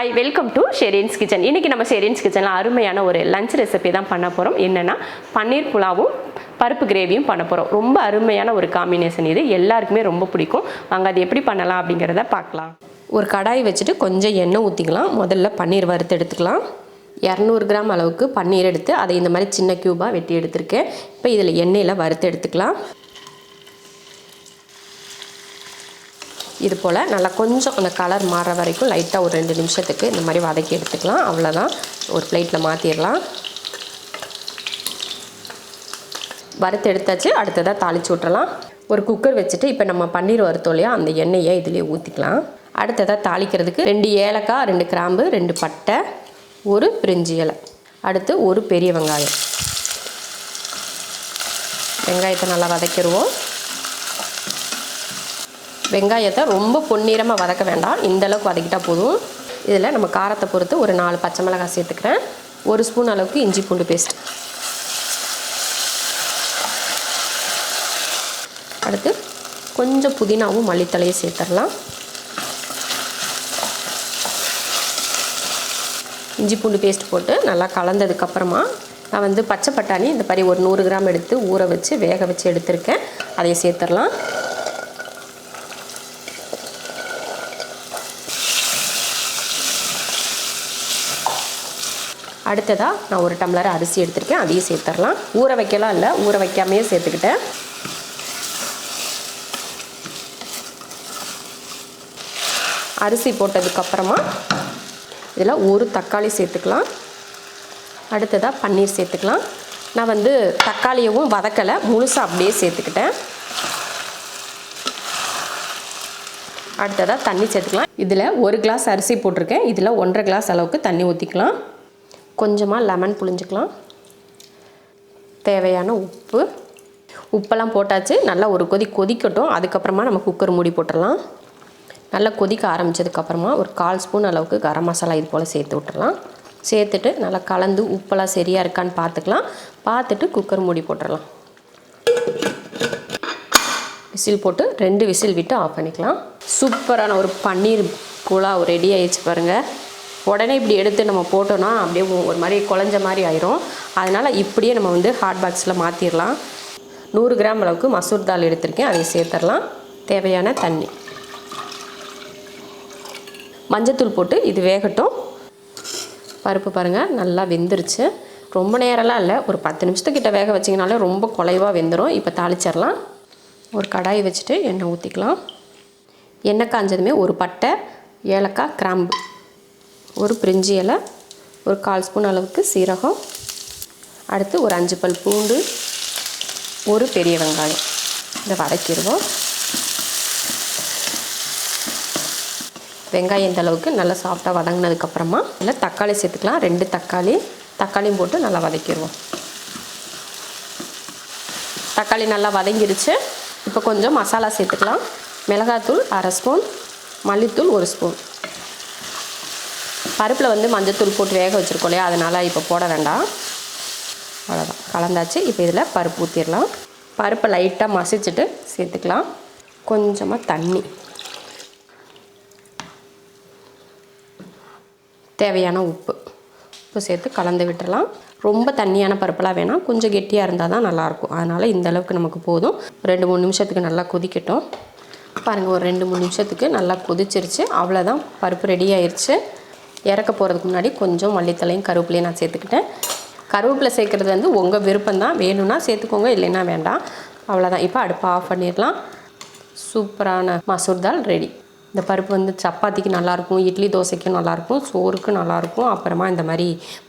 Hi welcome to Shereen's kitchen இன்றைக்கி நம்ம ஷெரீன்ஸ் கிச்சனில் அருமையான ஒரு லஞ்ச் ரெசிபி தான் பண்ண போகிறோம் என்னென்னா பன்னீர் புலாவும் பருப்பு கிரேவியும் பண்ண போகிறோம் ரொம்ப அருமையான ஒரு காம்பினேஷன் இது. எல்லாருக்குமே ரொம்ப பிடிக்கும். வாங்க அது எப்படி பண்ணலாம் அப்படிங்கிறத பார்க்கலாம். ஒரு கடாய் வச்சுட்டு கொஞ்சம் எண்ணெய் ஊற்றிக்கலாம் முதல்ல பன்னீர் வறுத்து எடுத்துக்கலாம். இரநூறு கிராம் அளவுக்கு பன்னீர் எடுத்து அதை இந்த மாதிரி சின்ன க்யூபாக வெட்டி எடுத்திருக்கேன். இப்போ இதில் எண்ணெயில் வறுத்து எடுத்துக்கலாம். இது போல் நல்லா கொஞ்சம் அந்த கலர் மாற வரைக்கும் லைட்டாக ஒரு ரெண்டு நிமிஷத்துக்கு இந்த மாதிரி வதக்கி எடுத்துக்கலாம். அவ்வளோதான் ஒரு பிளேட்டில் மாற்றிடலாம் வறுத்து எடுத்தாச்சு. அடுத்ததாக தாளிச்சு விட்றலாம் ஒரு குக்கர் வச்சுட்டு இப்போ நம்ம பன்னீர் வறுத்தோம் இல்லையா? அந்த எண்ணெயை இதிலே ஊற்றிக்கலாம் அடுத்ததாக தாளிக்கிறதுக்கு ரெண்டு ஏலக்காய் ரெண்டு கிராம்பு ரெண்டு பட்டை ஒரு பிரிஞ்சி இலை. அடுத்து ஒரு பெரிய வெங்காயம். வெங்காயத்தை நல்லா வதக்கிடுவோம். வெங்காயத்தை ரொம்ப பொன்னிறமாக வதக்க வேண்டாம். இந்த அளவுக்கு வதக்கிட்டால் போதும். இதில் நம்ம காரத்தை பொறுத்து ஒரு நாலு பச்சை மிளகாய் சேர்த்துக்கிறேன். ஒரு ஸ்பூன் அளவுக்கு இஞ்சி பூண்டு பேஸ்ட். அடுத்து கொஞ்சம் புதினாவும் மல்லித்தலையும் சேர்த்துடலாம். இஞ்சி பூண்டு பேஸ்ட் போட்டு நல்லா கலந்ததுக்கப்புறமா நான் வந்து பச்சை பட்டாணி இந்த மாதிரி ஒரு நூறு கிராம் எடுத்து ஊற வச்சு வேக வச்சு எடுத்திருக்கேன். அதையை சேர்த்துடலாம். அடுத்ததாக நான் ஒரு டம்ளர் அரிசி எடுத்திருக்கேன் அதையும் சேர்த்துடலாம். ஊற வைக்கலாம் இல்லை ஊற வைக்காமையே சேர்த்துக்கிட்டேன். அரிசி போட்டதுக்கப்புறமா இதில் ஒரு தக்காளி சேர்த்துக்கலாம். அடுத்ததாக பன்னீர் சேர்த்துக்கலாம். நான் வந்து தக்காளியவும் வதக்கலை முழுசாக அப்படியே சேர்த்துக்கிட்டேன். அடுத்ததாக தண்ணி சேர்த்துக்கலாம். இதில் ஒரு கிளாஸ் அரிசி போட்டிருக்கேன் இதில் ஒன்றரை கிளாஸ் அளவுக்கு தண்ணி ஊற்றிக்கலாம் கொஞ்சமாக லெமன் புழிஞ்சிக்கலாம். தேவையான உப்பு. உப்பெல்லாம் போட்டாச்சு. நல்லா ஒரு கொதி கொதிக்கட்டும். அதுக்கப்புறமா நம்ம குக்கர் மூடி போட்டுடலாம். நல்லா கொதிக்க ஆரம்பித்ததுக்கப்புறமா ஒரு கால் ஸ்பூன் அளவுக்கு கரம் மசாலா இது போல் சேர்த்து விட்டுடலாம். சேர்த்துட்டு நல்லா கலந்து உப்பெல்லாம் சரியாக இருக்கான்னு பார்த்துக்கலாம். பார்த்துட்டு குக்கர் மூடி போட்டுடலாம். விசில் போட்டு ரெண்டு விசில் விட்டு ஆஃப் பண்ணிக்கலாம். சூப்பரான ஒரு பன்னீர் புலாவ் ரெடி ஆயிடுச்சு பாருங்கள் உடனே இப்படி எடுத்து நம்ம போட்டோன்னா அப்படியே ஒரு மாதிரி குழஞ்ச மாதிரி ஆயிரும். அதனால் இப்படியே நம்ம வந்து ஹாட் பாக்ஸில் மாற்றிடலாம் நூறு கிராம் அளவுக்கு மசூர் தால் எடுத்திருக்கேன். அதை சேர்த்துடலாம் தேவையான தண்ணி. மஞ்சத்தூள் போட்டு இது வேகட்டும். பருப்பு பாருங்கள் நல்லா வெந்துருச்சு. ரொம்ப நேரம்லாம் இல்லை. ஒரு பத்து நிமிஷத்துக்கிட்ட வேக வச்சிங்கனாலே ரொம்ப குலைவாக வெந்துடும் இப்போ தாளிச்சிடலாம் ஒரு கடாய் வச்சுட்டு எண்ணெய் ஊற்றிக்கலாம் எண்ணெய் காஞ்சதுமே ஒரு பட்டை ஏலக்காய் கிராம்பு. ஒரு பிரிஞ்சி இலை ஒரு கால் ஸ்பூன் அளவுக்கு சீரகம் அடுத்து ஒரு அஞ்சு பல் பூண்டு ஒரு பெரிய வெங்காயம். இதை வதக்கிடுவோம். வெங்காயம் இந்த அளவுக்கு நல்லா சாஃப்டாக வதங்கினதுக்கப்புறமா இல்லை தக்காளி சேர்த்துக்கலாம். ரெண்டு தக்காளி தக்காளியும் போட்டு நல்லா வதக்கிடுவோம். தக்காளி நல்லா வதங்கிருச்சு. இப்போ கொஞ்சம் மசாலா சேர்த்துக்கலாம். மிளகாத்தூள் அரை ஸ்பூன் மல்லித்தூள் ஒரு ஸ்பூன். பருப்பில் வந்து மஞ்சத்தூள் போட்டு வேக வச்சுருக்கோம் இல்லையா? அதனால் இப்போ போட வேண்டாம். அவ்வளோதான் கலந்தாச்சு. இப்போ இதில் பருப்பு ஊற்றிடலாம் பருப்பை லைட்டாக மசிச்சுட்டு சேர்த்துக்கலாம். கொஞ்சமாக தண்ணி. தேவையான உப்பு. உப்பு சேர்த்து கலந்து விட்டுடலாம். ரொம்ப தண்ணியான பருப்பெல்லாம் வேணாம். கொஞ்சம் கெட்டியாக இருந்தால் தான் நல்லாயிருக்கும். அதனால் இந்த அளவுக்கு நமக்கு போதும். ரெண்டு மூணு நிமிஷத்துக்கு நல்லா கொதிக்கட்டும். பாருங்கள் ஒரு ரெண்டு மூணு நிமிஷத்துக்கு நல்லா கொதிச்சிருச்சு. அவ்வளோதான் பருப்பு ரெடி ஆயிடுச்சு இறக்க போகிறதுக்கு முன்னாடி கொஞ்சம் மல்லித்தலையும் கருவேப்பிலையும் நான் சேர்த்துக்கிட்டேன். கருவேப்பிலை சேர்க்குறது வந்து உங்கள் விருப்பம் தான் வேணும்னா சேர்த்துக்கோங்க இல்லைன்னா வேண்டாம். அவ்வளோதான் இப்போ அடுப்பை ஆஃப் பண்ணிடலாம். சூப்பரான மசூர் தால் ரெடி இந்த பருப்பு வந்து சப்பாத்திக்கு நல்லாயிருக்கும் இட்லி தோசைக்கும் நல்லாயிருக்கும் சோறுக்கும் நல்லாயிருக்கும். அப்புறமா இந்த மாதிரி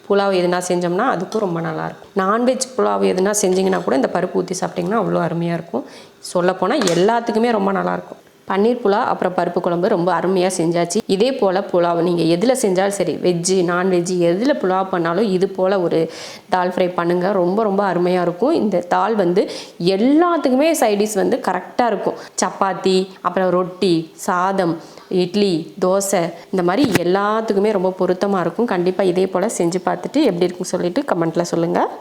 புலாவ் எதுனா செஞ்சோம்னா அதுக்கும் ரொம்ப நல்லாயிருக்கும். நான்வெஜ் புலாவ் எதுனா செஞ்சிங்கன்னா கூட இந்த பருப்பு ஊற்றி சாப்பிட்டிங்கன்னா அவ்வளோ அருமையாக இருக்கும். சொல்லப்போனால் எல்லாத்துக்குமே ரொம்ப நல்லாயிருக்கும். பன்னீர் புலா அப்புறம் பருப்பு குழம்பு ரொம்ப அருமையாக செஞ்சாச்சு. இதே போல் புலாவ் நீங்கள் எதில் செஞ்சாலும் சரி வெஜ்ஜு நான்வெஜ்ஜு எதில் புலாவ் பண்ணாலும் இது போல் ஒரு தால் ஃப்ரை பண்ணுங்கள் ரொம்ப ரொம்ப அருமையாக இருக்கும். இந்த தால் வந்து எல்லாத்துக்குமே சைடிஷ் வந்து கரெக்டாக இருக்கும். சப்பாத்தி அப்புறம் ரொட்டி சாதம் இட்லி தோசை இந்த மாதிரி எல்லாத்துக்குமே ரொம்ப பொருத்தமாக இருக்கும். கண்டிப்பாக இதே போல் செஞ்சு பார்த்துட்டு எப்படி இருக்குன்னு சொல்லிட்டு கமெண்ட்டில் சொல்லுங்கள்